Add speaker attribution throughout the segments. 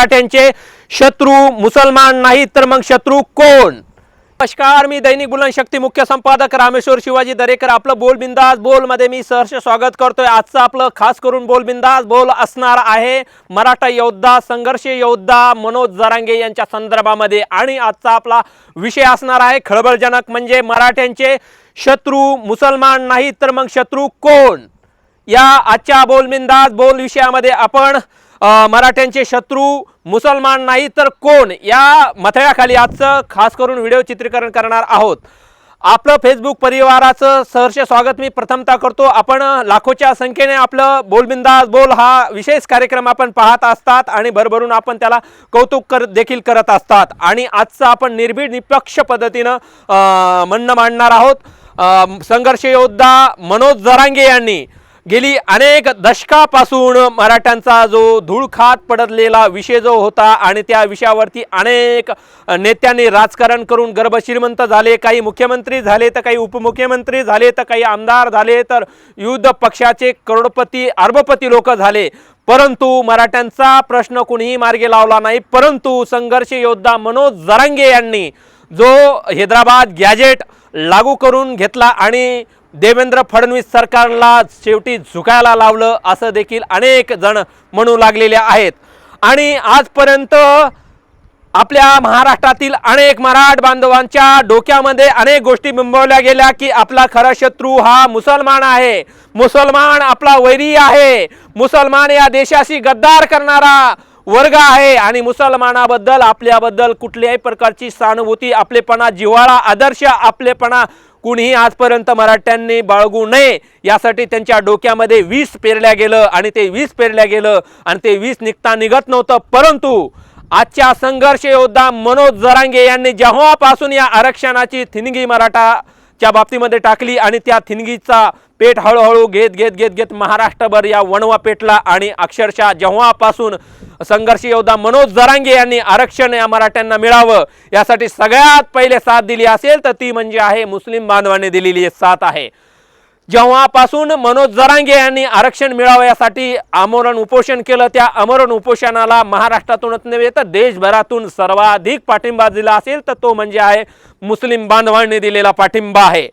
Speaker 1: मराठ्यांचे शत्रू मुसलमान नाहीत तर मग शत्रू कोण? नमस्कार मी दैनिक बुलंद शक्ती मुख्य संपादक रामेश्वर शिवाजी दरेकर. आपलं बोल बिंदास बोलमध्ये मी सहर्ष स्वागत करतोय. आजचं आपलं खास करून बोल बिंदास बोल असणार आहे मराठा योद्धा संघर्ष योद्धा मनोज जरांगे यांच्या संदर्भामध्ये. आणि आजचा आपला विषय असणार आहे खळबळजनक म्हणजे मराठ्यांचे शत्रू मुसलमान नाहीत तर मग शत्रू कोण? या आजच्या बोलबिंदाज बोल विषयामध्ये आपण मराठ्यांचे शत्रू मुसलमान नाही तर कोण? या मथळ्याखाली आजचं खास करून व्हिडिओ चित्रीकरण करणार आहोत. आपलं फेसबुक परिवाराचं सहर्ष स्वागत मी प्रथमता करतो. आपण लाखोच्या संख्येने आपलं बोलबिंदास बोल हा विशेष कार्यक्रम आपण पाहत असतात आणि भरभरून आपण त्याला कौतुक कर देखील करत असतात. आणि आजचं आपण निर्भीड निपक्ष पद्धतीनं म्हणणं मांडणार आहोत. संघर्ष योद्धा मनोज जरांगे यांनी. गेली अनेक दशकापासून मराठ्यांचा जो धूळखात पडलेला विषय जो होता आणि त्या विषयावरती अनेक नेत्यांनी राजकारण करून गर्भश्रीमंत झाले काही मुख्यमंत्री झाले तर काही उपमुख्यमंत्री झाले तर काही आमदार झाले तर युद्ध पक्षाचे करोडपती अर्बपती लोक झाले. परंतु मराठ्यांचा प्रश्न कुणीही मार्गी लावला नाही. परंतु संघर्ष योद्धा मनोज जरांगे यांनी जो हैदराबाद गॅजेट लागू करून घेतला आणि देवेंद्र फडणवीस सरकारला शेवटी झुकायला लावलं असं देखील अनेक जण म्हणू लागलेले आहेत. आणि आजपर्यंत आपल्या महाराष्ट्रातील अनेक मराठ बांधवांच्या डोक्यामध्ये अनेक गोष्टी बिंबवल्या गेल्या की आपला खरा शत्रू हा मुसलमान आहे. मुसलमान आपला वैरी आहे. मुसलमान या देशाशी गद्दार करणारा वर्ग आहे आणि मुसलमानाबद्दल आपल्याबद्दल कुठल्याही प्रकारची सहानुभूती आपलेपणा जिव्हाळा आदर्श आपलेपणा कुणीही आजपर्यंत मराठ्यांनी बाळगू नये यासाठी त्यांच्या डोक्यामध्ये वीस पेरल्या गेलं आणि ते वीस पेरल्या गेलं आणि ते वीस निघता निघत नव्हतं. परंतु आजच्या संघर्ष योद्धा मनोज जरांगे यांनी जेव्हापासून या आरक्षणाची थिनगी मराठा च्या बाबतीमध्ये टाकली आणि त्या थिणगीचा पेट हळूहळू घेत घेत घेत घेत महाराष्ट्रभर या वणवा पेटला आणि अक्षरशः जेव्हापासून संघर्ष योद्धा मनोज जरांगे यांनी आरक्षण या मराठ्यांना मिळावं यासाठी सगळ्यात पहिले साथ दिली असेल तर ती म्हणजे आहे मुस्लिम बांधवांनी दिलेली साथ आहे. जेव्हापासून मनोज जरांगे यांनी आरक्षण मिळावं यासाठी आमरण उपोषण केलं त्या आमरण उपोषणाला महाराष्ट्रातूनच नव्हे तर देशभरातून सर्वाधिक पाठिंबा दिला असेल तर तो म्हणजे आहे मुस्लिम बांधवांनी दिलेला पाठिंबा आहे.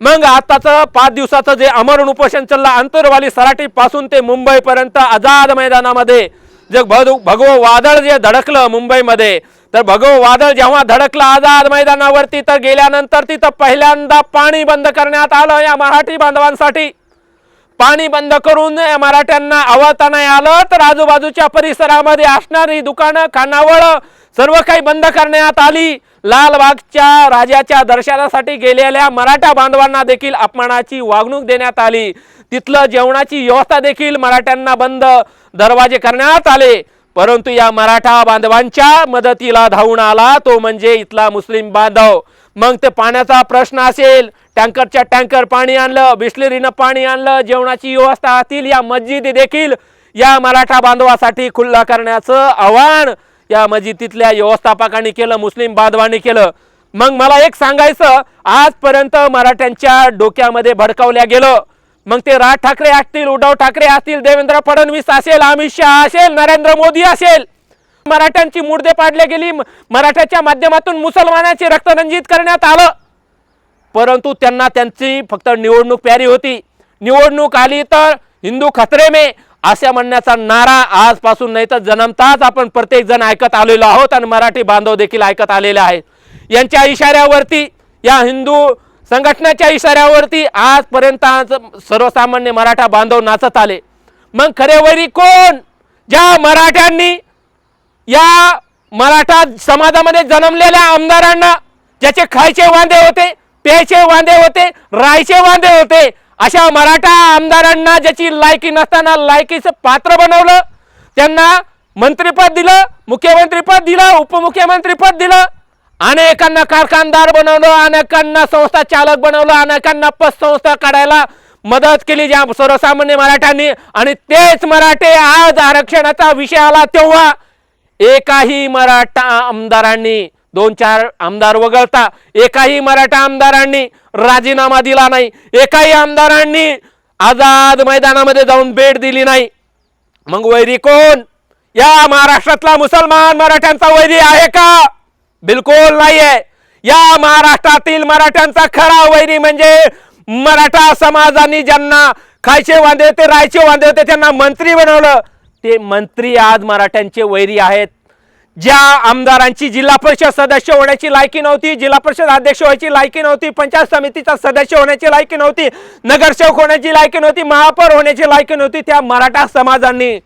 Speaker 1: मग आताचं पाच दिवसाचं जे आमरण उपोषण चाललं आंतरवाली सराटीपासून ते मुंबईपर्यंत आझाद मैदानामध्ये जे भग भगवं वादळ जे धडकलं मुंबईमध्ये तर भगव वादळ जेव्हा धडकलं आझाद मैदानावरती तर गेल्यानंतर तिथं पहिल्यांदा पाणी बंद करण्यात आलं या मराठी बांधवांसाठी. पाणी बंद करून या मराठ्यांना आवडता नाही आलं तर आजूबाजूच्या परिसरामध्ये असणारी दुकानं खानावळ सर्व काही बंद करण्यात आली. लालबागच्या राजाच्या दर्शनासाठी गेलेल्या मराठा बांधवांना देखील अपमानाची वागणूक देण्यात आली. तिथलं जेवणाची व्यवस्था देखील मराठ्यांना बंद दरवाजे करण्यात आले. परंतु या मराठा बांधवांच्या मदतीला धावून आला तो म्हणजे इथला मुस्लिम बांधव. मग ते पाण्याचा प्रश्न असेल टँकरच्या टँकर पाणी आणलं बिस्लरीनं पाणी आणलं जेवणाची व्यवस्था असतील या मस्जिदी देखील या मराठा बांधवासाठी खुल्ला करण्याचं आव्हान या मस्जिदीतल्या व्यवस्थापकांनी केलं मुस्लिम बांधवांनी केलं. मग मला एक सांगायचं आजपर्यंत मराठ्यांच्या डोक्यामध्ये भडकावल्या गेलं. मग ते राज ठाकरे असतील उद्धव ठाकरे असतील देवेंद्र फडणवीस असेल अमित शहा असेल नरेंद्र मोदी असेल मराठ्यांची मुर्दे पाडले गेली मराठ्याच्या माध्यमातून मुसलमानांची रक्तरंजित करण्यात आलं. परंतु त्यांना त्यांची फक्त निवडणूक प्यारी होती. निवडणूक आली तर हिंदू खतरे मे अशा म्हणण्याचा नारा आजपासून नाही तर जन्मताच आपण प्रत्येक जण ऐकत आलेलो आहोत आणि मराठी बांधव देखील ऐकत आलेले आहेत. यांच्या इशाऱ्यावरती या हिंदू संघटनेच्या इशाऱ्यावरती आजपर्यंत सर्वसामान्य मराठा बांधव नाचत आले. मग खरेवरी कोण? ज्या मराठ्यांनी या मराठा समाजामध्ये जन्मलेल्या आमदारांना ज्याचे खायचे वांदे होते प्यायचे वांदे होते राहायचे वांदे होते अशा मराठा आमदारांना ज्याची लायकी नसताना लायकीचं पात्र बनवलं त्यांना मंत्रीपद दिलं मुख्यमंत्रीपद दिलं उपमुख्यमंत्रीपद दिलं अनेकांना कारखानदार बनवलं अनेकांना संस्था चालक बनवलं अनेकांना पतसंस्था काढायला मदत केली ज्या सर्वसामान्य मराठ्यांनी. आणि तेच मराठे आज आरक्षणाचा विषय आला तेव्हा एकाही मराठा आमदारांनी दोन चार आमदार वगळता एकाही मराठा आमदारांनी राजीनामा दिला नाही. एकाही आमदारांनी आझाद मैदानामध्ये जाऊन भेट दिली नाही. मग वैरी कोण? या महाराष्ट्रातला मुसलमान मराठ्यांचा वैरी आहे का? बिलकुल नाहीये. या महाराष्ट्रातील मराठ्यांचा खरा वैरी म्हणजे मराठा समाजाने ज्यांना खायचे वांदे होते राहायचे वांदे होते त्यांना मंत्री बनवलं. ते मंत्री आज मराठ्यांचे वैरी आहेत. ज्या आमदारांची जिल्हा परिषद सदस्य होण्याची लायकी नव्हती जिल्हा परिषद अध्यक्ष व्हायची लायकी नव्हती पंचायत समितीचा सदस्य होण्याची लायकी नव्हती नगरसेवक होण्याची लायकी नव्हती महापौर होण्याची लायकी नव्हती त्या मराठा समाजांनी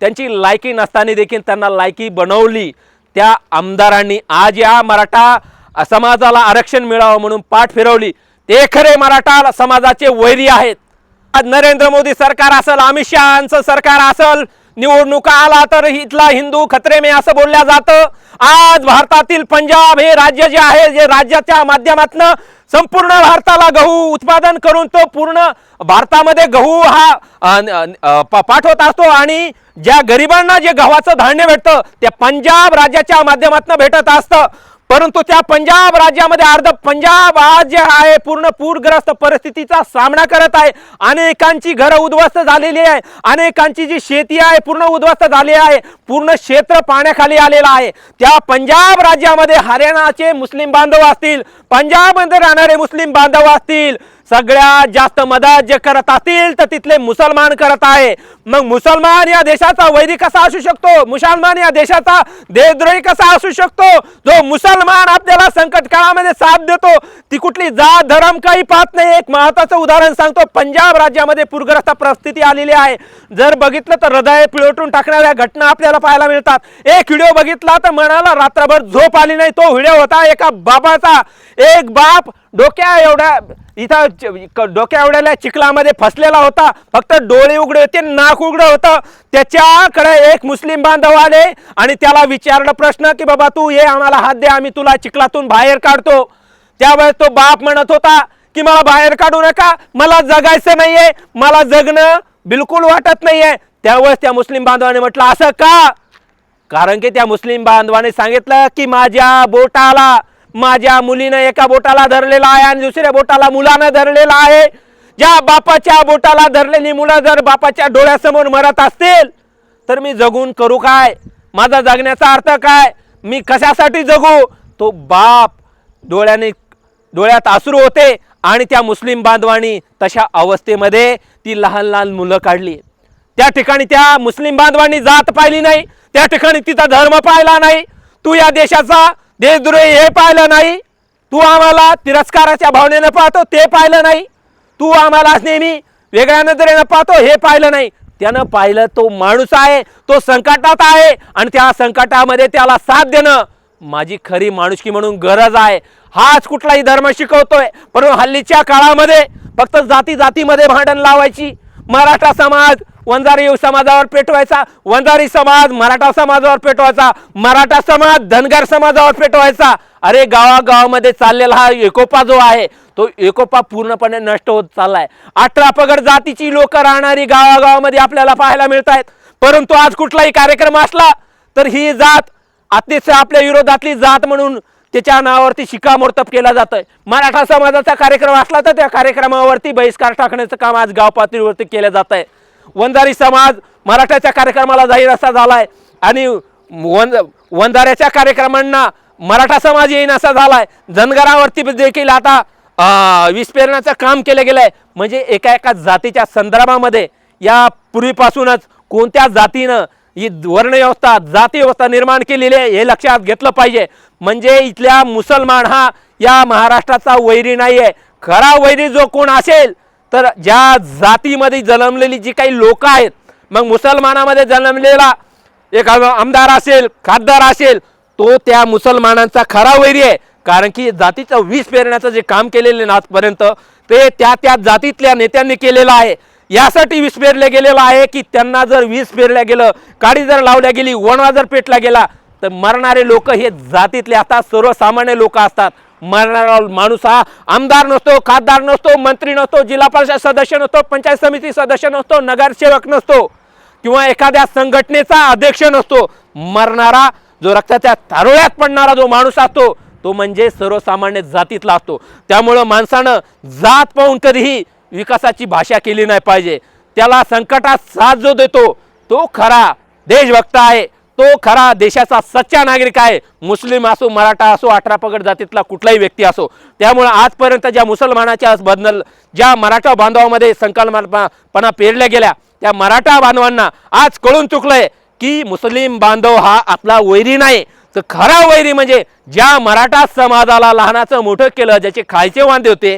Speaker 1: त्यांची लायकी नसताना देखील त्यांना लायकी बनवली. त्या आमदारांनी आज या मराठा समाजाला आरक्षण मिळावं म्हणून पाठ फिरवली. ते खरे मराठा समाजाचे वैरी आहेत. आज नरेंद्र मोदी सरकार असेल अमित शहाचं सरकार असेल निवडणुका आला तर इथला हिंदू खत्रे में असं बोलल्या जातं. आज भारतातील पंजाब हे राज्य जे आहे जे राज्याच्या माध्यमातनं संपूर्ण भारताला गहू उत्पादन करून तो पूर्ण भारतामध्ये गहू हा प- पाठवत असतो आणि ज्या गरिबांना जे गव्हाचं धान्य भेटतं त्या पंजाब राज्याच्या माध्यमातून भेटत असतं. परंतु त्या पंजाब राज्यामध्ये अर्ध पंजाब आज जे आहे पूर्ण पूरग्रस्त परिस्थितीचा सामना करत आहे. अनेकांची घरं उद्ध्वस्त झालेली आहे. अनेकांची जी शेती आहे पूर्ण उद्ध्वस्त झाली आहे. पूर्ण क्षेत्र पाण्याखाली आलेलं आहे. त्या पंजाब राज्यामध्ये हरियाणाचे मुस्लिम बांधव असतील पंजाबमध्ये राहणारे मुस्लिम बांधव असतील सगळ्यात जास्त मदत जे करत असतील तर तिथले मुसलमान करत आहे. मग मुसलमान या देशाचा वैरी कसा असू शकतो? मुसलमान या देशाचा देशद्रोही कसा असू शकतो? जो मुसलमान आपल्याला संकट काळामध्ये साथ देतो ती कुठली जात धर्म काही पाहत नाही. एक महत्वाचं उदाहरण सांगतो. पंजाब राज्यामध्ये पूरग्रस्त परिस्थिती आलेली आहे. जर बघितलं तर हृदय पिळवटून टाकणाऱ्या घटना आपल्याला पाहायला मिळतात. एक व्हिडिओ बघितला तर मनाला रात्रभर झोप आली नाही. तो व्हिडिओ होता एका बाबाचा. एक बाप डोक्या एवढ्या इथं डोक्या एवढ्याला चिखलामध्ये फसलेला होता. फक्त डोळे उघडे होते नाक उघडं होतं. त्याच्याकडे एक मुस्लिम बांधव आले आणि त्याला विचारलं प्रश्न की बाबा तू हे आम्हाला हात दे आम्ही तुला चिखलातून बाहेर काढतो. त्यावेळेस तो बाप म्हणत होता की मला बाहेर काढू नका मला जगायचं नाहीये मला जगणं बिलकुल वाटत नाहीये. त्यावेळेस त्या मुस्लिम बांधवाने म्हटलं असं का? कारण की त्या मुस्लिम बांधवाने सांगितलं की माझ्या बोटाला माझ्या मुलीनं एका बोटाला धरलेला आहे आणि दुसऱ्या बोटाला मुलानं धरलेला आहे. ज्या बापाच्या बोटाला धरलेली मुलं जर बापाच्या डोळ्यासमोर मरत असतील तर मी जगून करू काय? माझा जगण्याचा अर्थ काय? मी कशासाठी जगू? तो बाप डोळ्याने डोळ्यात आसरू होते आणि त्या मुस्लिम बांधवांनी तशा अवस्थेमध्ये ती लहान लहान मुलं काढली. त्या ठिकाणी त्या मुस्लिम बांधवांनी जात पाहिली नाही. त्या ठिकाणी तिचा धर्म पाहिला नाही. तू या देशाचा देशद्रोही हे पाहिलं नाही. तू आम्हाला तिरस्काराच्या भावनेनं पाहतो ते पाहिलं नाही. तू आम्हाला नेहमी वेगळ्या नजरेनं पाहतो हे पाहिलं नाही. त्यानं पाहिलं तो माणूस आहे तो संकटात आहे आणि त्या संकटामध्ये त्याला साथ देणं माझी खरी माणुसकी म्हणून गरज आहे. हाच कुठलाही धर्म शिकवतोय परंतु हल्लीच्या काळामध्ये फक्त जाती जातीमध्ये भांडण लावायची. मराठा समाज वंजारी समाजावर पेटवायचा. वंजारी समाज मराठा समाजावर पेटवायचा. मराठा समाज धनगर समाजावर पेटवायचा. अरे गावागावामध्ये चाललेला हा एकोपा जो आहे तो एकोपा पूर्णपणे नष्ट होत चाललाय. अठरा पगड जातीची लोक राहणारी गावागावामध्ये आपल्याला पाहायला मिळत आहेत परंतु आज कुठलाही कार्यक्रम असला तर ही जात अतिशय आपल्या विरोधातली जात म्हणून त्याच्या नावावरती शिक्कामोर्तब केला जातोय. मराठा समाजाचा कार्यक्रम असला तर त्या कार्यक्रमावरती बहिष्कार टाकण्याचं काम आज गाव पातळीवरती केलं जात आहे वंजारी समाज मराठ्याच्या कार्यक्रमाला जाहीर असा झाला आहे आणि वंज वंजाऱ्याच्या कार्यक्रमांना मराठा समाज येईन असा झाला आहे जनगरावरती देखील आता अं, पेरण्याचं काम केलं गेलं आहे म्हणजे एका एका जातीच्या संदर्भामध्ये या पूर्वीपासूनच कोणत्या जातीनं ही वर्णव्यवस्था जाती व्यवस्था निर्माण केलेली आहे हे लक्षात घेतलं पाहिजे. म्हणजे इथल्या मुसलमान हा या महाराष्ट्राचा वैरी नाही आहे खरा वैरी जो कोण असेल तर ज्या जातीमध्ये जन्मलेली जी काही लोक आहेत मग मुसलमानामध्ये जन्मलेला एक आमदार असेल खासदार असेल तो त्या मुसलमानांचा खरा वैरी आहे. कारण की जातीचं वीज पेरण्याचं जे काम केलेलं आहे ना आजपर्यंत ते त्या त्या जातीतल्या नेत्यांनी केलेलं आहे. यासाठी वीज पेरलं गेलेलं आहे की त्यांना जर वीज पेरल्या गेलं काडी जर लावल्या गेली वणवा जर पेटला गेला तर मरणारे लोक हे जातीतले आता सर्वसामान्य लोक असतात. मरणारा माणूस हा आमदार नसतो खासदार नसतो मंत्री नसतो जिल्हा परिषद सदस्य नसतो पंचायत समिती सदस्य नसतो नगरसेवक नसतो किंवा एखाद्या संघटनेचा अध्यक्ष नसतो. मरणारा जो रक्ताच्या तारोळ्यात पडणारा जो माणूस असतो तो म्हणजे सर्वसामान्य जातीतला असतो. त्यामुळं माणसानं जात पाहून कधीही विकासाची भाषा केली नाही पाहिजे. त्याला संकटात साथ जो देतो तो खरा देशभक्त आहे. तो खरा देशाचा सच्चा नागरिक आहे. मुस्लिम असो मराठा असो अठरा पगड जातीतला कुठलाही व्यक्ती असो. त्यामुळे आजपर्यंत ज्या मुसलमानाच्या बदल ज्या मराठा बांधवामध्ये संकल्पना पेरल्या गेल्या त्या मराठा बांधवांना आज कळून चुकलंय की मुस्लिम बांधव हा आपला वैरी नाही. तर खरा वैरी म्हणजे ज्या मराठा समाजाला लहानाचं मोठं केलं ज्याचे खायचे वांदे होते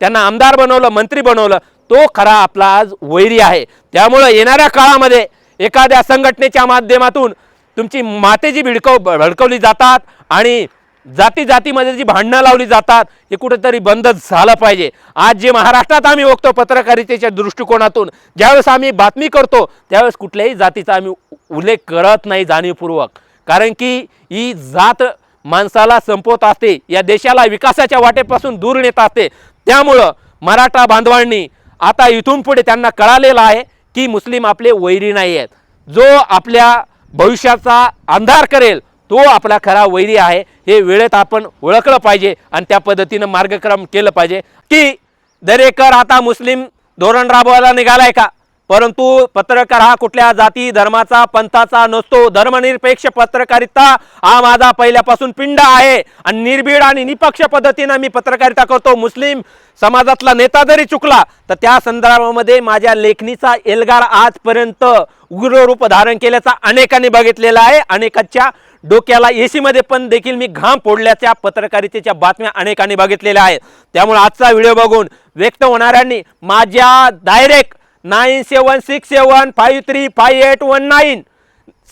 Speaker 1: त्यांना आमदार बनवलं मंत्री बनवलं तो खरा आपला आज वैरी आहे. त्यामुळं येणाऱ्या काळामध्ये एखाद्या संघटनेच्या माध्यमातून तुमची मातेची भिडकव भडकवली जातात आणि जाती जातीमध्ये जी भांडणं लावली जातात हे कुठेतरी बंद झालं पाहिजे. आज जे महाराष्ट्रात आम्ही बघतो पत्रकारितेच्या दृष्टिकोनातून ज्यावेळेस आम्ही बातमी करतो त्यावेळेस कुठल्याही जातीचा आम्ही उल्लेख करत नाही जाणीवपूर्वक. कारण की ही जात माणसाला संपवत असते या देशाला विकासाच्या वाटेपासून दूर नेत असते. त्यामुळं मराठा बांधवांनी आता इथून पुढे त्यांना कळालेलं आहे की मुस्लिम आपले वैरी नाही आहेत जो आपल्या भविष्याचा अंधार करेल. तो आपला खरा वैरी आहे. हे वेळेत आपण ओळखलं पाहिजे आणि त्या पद्धतीनं मार्गक्रम केलं पाहिजे. की दरेकर आता मुस्लिम धोरण राबवायला निघालाय का? परंतु पत्रकार हा कुठल्या जाती धर्माचा पंथाचा नसतो. धर्मनिरपेक्ष पत्रकारिता हा माझा पहिल्यापासून पिंड आहे. आणि निर्भीड आणि निपक्ष पद्धतीनं मी पत्रकारिता करतो. मुस्लिम समाजातला नेता जरी चुकला तर त्या संदर्भामध्ये माझ्या लेखणीचा एल्गार आजपर्यंत उग्र रूप धारण केल्याचा अनेकांनी बघितलेला आहे. अनेकांच्या डोक्याला एसीमध्ये पण देखील मी घाम फोडल्याच्या पत्रकारितेच्या बातम्या अनेकांनी बघितलेल्या आहेत. त्यामुळे आजचा व्हिडिओ बघून व्यक्त होणाऱ्यांनी माझ्या direct nine seven six seven five three five eight one nine.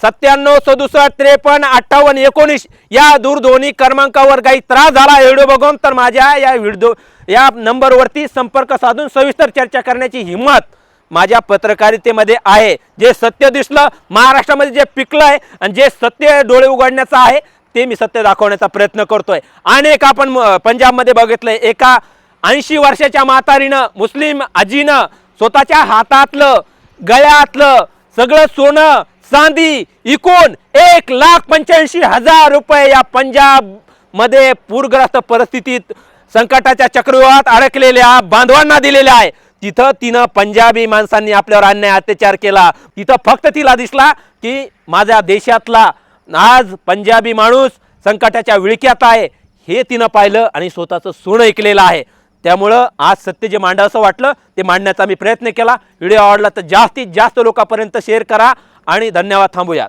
Speaker 1: सत्त्याण्णव सदुसष्ट त्रेपन्न अठ्ठावन्न एकोणीस. या दूरध्वनी क्रमांकावर काही त्रास झाला व्हिडिओ बघून तर माझ्या या व्हिडिओ या नंबरवरती संपर्क साधून सविस्तर चर्चा करण्याची हिंमत माझ्या पत्रकारितेमध्ये आहे. जे सत्य दिसलं महाराष्ट्रामध्ये जे पिकलं आहे आणि जे सत्य डोळे उघडण्याचं आहे ते मी सत्य दाखवण्याचा प्रयत्न करतोय. अनेक आपण म- पंजाबमध्ये बघितलंय एका ऐंशी वर्षाच्या म्हातारीनं मुस्लिम आजीनं स्वतःच्या हातातलं गळ्यातलं सगळं सोनं चांदी एकूण एक लाख पंच्याऐंशी हजार रुपये या पंजाबमध्ये पूरग्रस्त परिस्थितीत संकटाच्या चक्रव्यूहात अडकलेल्या बांधवांना दिलेल्या आहे. तिथं तिनं पंजाबी माणसांनी आपल्यावर अन्याय अत्याचार केला. तिथं फक्त तिला दिसला की माझ्या देशातला आज पंजाबी माणूस संकटाच्या विळक्यात आहे. हे तिनं पाहिलं आणि स्वतःचं सोनं ऐकलेलं आहे. त्यामुळं आज सत्य जे मांडावं असं वाटलं ते मांडण्याचा मी प्रयत्न केला. व्हिडिओ आवडला तर जास्तीत जास्त लोकांपर्यंत शेअर करा आणि धन्यवाद थांबूया